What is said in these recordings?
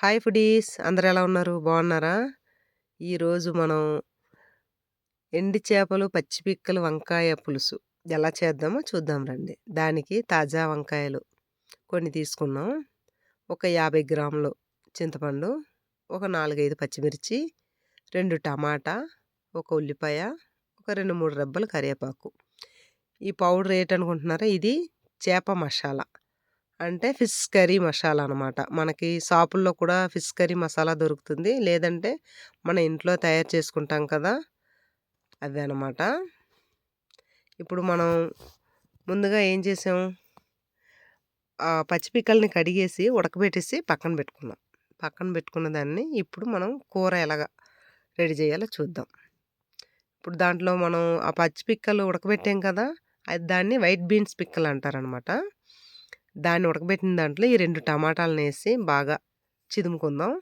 Hi foodies. అందరు ఎలా ఉన్నారు? బాగున్నారా? ఈరోజు మనం ఎండి చేపలు పచ్చి పిక్కలు వంకాయ పులుసు ఎలా చేద్దామో చూద్దాం రండి. దానికి తాజా వంకాయలు కొన్ని తీసుకున్నాం ఒక యాభై గ్రాములు చింతపండు ఒక నాలుగైదు పచ్చిమిర్చి రెండు టమాటా ఒక ఉల్లిపాయ ఒక రెండు మూడు రెబ్బలు కరివేపాకు. ఈ పౌడర్ ఏంటనుకుంటున్నారా ఇది చేప మసాలా. అంటే ఫిష్ కర్రీ మసాలా అనమాట మనకి షాపుల్లో కూడా ఫిష్ కర్రీ మసాలా దొరుకుతుంది. లేదంటే మన ఇంట్లో తయారు చేసుకుంటాం కదా! అదే అనమాట ఇప్పుడు మనం ముందుగా ఏం చేసాం? పచ్చిపిక్కల్ని కడిగేసి ఉడకబెట్టేసి పక్కన పెట్టుకున్నాం. పక్కన పెట్టుకున్న దాన్ని ఇప్పుడు మనం కూర ఎలాగ రెడీ చేయాలో చూద్దాం. ఇప్పుడు దాంట్లో మనం ఆ పచ్చి పిక్కలు ఉడకబెట్టాం కదా! అది దాన్ని వైట్ బీన్స్ పిక్కలు అంటారనమాట దాన్ని ఉడకబెట్టిన దాంట్లో ఈ రెండు టమాటాలను వేసి బాగా చిదుముకుందాం.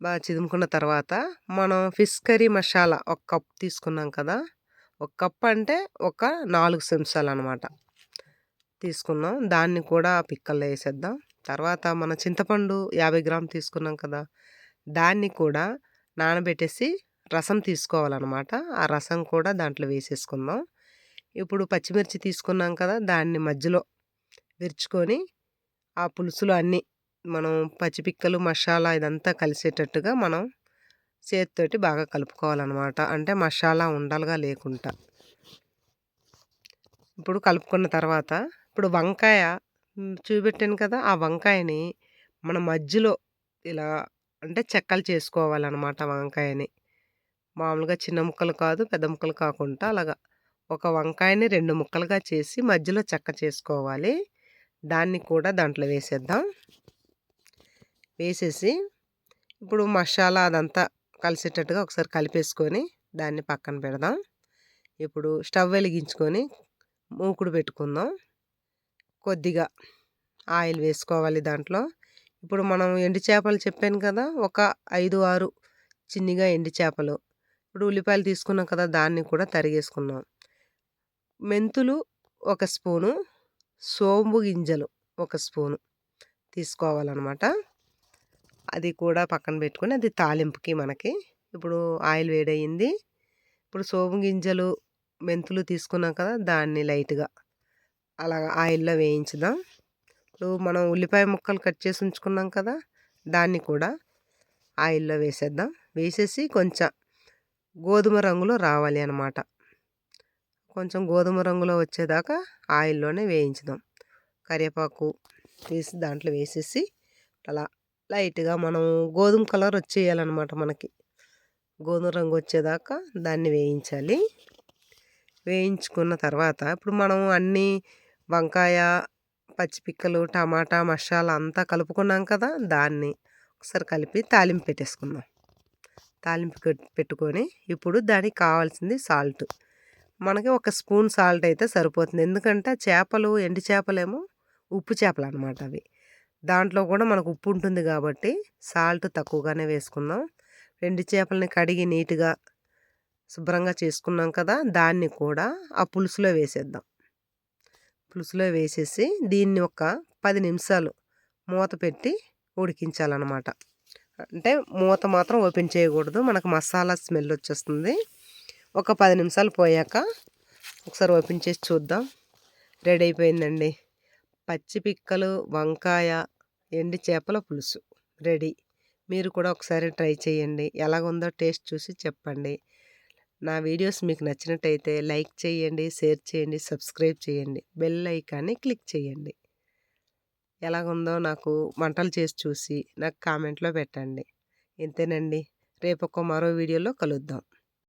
బాగా చిదుముకున్న తర్వాత మనం ఫిష్ కర్రీ మసాలా ఒక కప్ తీసుకున్నాం కదా ఒక కప్ అంటే ఒక నాలుగు చెంచాలు అనమాట తీసుకున్నాం. దాన్ని కూడా పిక్కల్లో వేసేద్దాం. తర్వాత మన చింతపండు యాభై గ్రాములు తీసుకున్నాం కదా దాన్ని కూడా నానబెట్టేసి రసం తీసుకోవాలన్నమాట. ఆ రసం కూడా దాంట్లో వేసేసుకుందాం. ఇప్పుడు పచ్చిమిర్చి తీసుకున్నాం కదా దాన్ని మధ్యలో విరుచుకొని ఆ పులుసులో అన్నీ మనం పచ్చిపిక్కలు మసాలా ఇదంతా కలిసేటట్టుగా మనం చేతితోటి బాగా కలుపుకోవాలన్నమాట. అంటే మసాలా ఉండలుగా లేకుండా. ఇప్పుడు కలుపుకున్న తర్వాత ఇప్పుడు వంకాయ చూపెట్టాను కదా ఆ వంకాయని మన మధ్యలో ఇలా అంటే చెక్కలు చేసుకోవాలన్నమాట వంకాయని. మామూలుగా చిన్న ముక్కలు కాదు పెద్ద ముక్కలు కాకుండా అలాగా ఒక వంకాయని రెండు ముక్కలుగా చేసి మధ్యలో చెక్క చేసుకోవాలి. దాన్ని కూడా దాంట్లో వేసేద్దాం. వేసేసి ఇప్పుడు మసాలా అదంతా కలిసేటట్టుగా ఒకసారి కలిపేసుకొని దాన్ని పక్కన పెడదాం. ఇప్పుడు స్టవ్ వెలిగించుకొని మూకుడు పెట్టుకుందాం. కొద్దిగా ఆయిల్ వేసుకోవాలి దాంట్లో. ఇప్పుడు మనం ఎండు చేపలు చెప్పాను కదా ఒక ఐదు ఆరు చిన్నగా ఎండు చేపలు. ఇప్పుడు ఉల్లిపాయలు తీసుకున్నాం కదా దాన్ని కూడా తరిగేసుకున్నాం మెంతులు ఒక స్పూను సోంపు గింజలు ఒక స్పూను తీసుకోవాలన్నమాట. అది కూడా పక్కన పెట్టుకొని అది తాలింపుకి మనకి. ఇప్పుడు ఆయిల్ వేడయింది ఇప్పుడు సోంపు గింజలు మెంతులు తీసుకున్నాం కదా దాన్ని లైట్గా అలా ఆయిల్లో వేయించుదాం. ఇప్పుడు మనం ఉల్లిపాయ ముక్కలు కట్ చేసి ఉంచుకున్నాం కదా దాన్ని కూడా ఆయిల్లో వేసేద్దాం. వేసేసి కొంచెం గోధుమ రంగులో రావాలి అన్నమాట. కొంచెం గోధుమ రంగులో వచ్చేదాకా ఆయిల్లోనే వేయించుదాం. కరివేపాకు వేసి దాంట్లో వేసేసి అలా లైట్గా మనం గోధుమ కలర్ వచ్చేయాలన్నమాట మనకి. గోధుమ రంగు వచ్చేదాకా దాన్ని వేయించాలి. వేయించుకున్న తర్వాత ఇప్పుడు మనం అన్నీ వంకాయ పచ్చిపిక్కలు టమాటా మసాలా అంతా కలుపుకున్నాం కదా దాన్ని ఒకసారి కలిపి తాలింపు పెట్టేసుకుందాం. తాలింపు పెట్టుకొని ఇప్పుడు దానికి కావాల్సింది సాల్ట్. మనకి ఒక స్పూన్ సాల్ట్ అయితే సరిపోతుంది. ఎందుకంటే చేపలు ఎండు చేపలేమో ఉప్పు చేపలు అనమాట అవి. దాంట్లో కూడా మనకు ఉప్పు ఉంటుంది కాబట్టి సాల్ట్ తక్కువగానే వేసుకుందాం. ఎండు చేపలని కడిగి నీట్గా శుభ్రంగా చేసుకున్నాం కదా దాన్ని కూడా ఆ పులుసులో వేసేద్దాం. పులుసులో వేసేసి దీన్ని ఒక పది నిమిషాలు మూత పెట్టి ఉడికించాలన్నమాట అంటే మూత మాత్రం ఓపెన్ చేయకూడదు. మనకు మసాలా స్మెల్ వచ్చేస్తుంది. ఒక పది నిమిషాలు పోయాక ఒకసారి ఓపెన్ చేసి చూద్దాం. రెడీ అయిపోయిందండి. పచ్చి పిక్కలు వంకాయ ఎండి చేపల పులుసు. రెడీ. మీరు కూడా ఒకసారి ట్రై చేయండి. ఎలాగుందో టేస్ట్ చూసి చెప్పండి. నా వీడియోస్ మీకు నచ్చినట్టయితే లైక్ చేయండి షేర్ చేయండి సబ్స్క్రైబ్ చేయండి. బెల్ ఐకాన్ని క్లిక్ చేయండి. ఎలాగుందో నాకు వంటలు చేసి చూసి నాకు కామెంట్లో పెట్టండి. ఇంతేనండి. రేపు ఒక మరో వీడియోలో కలుద్దాం.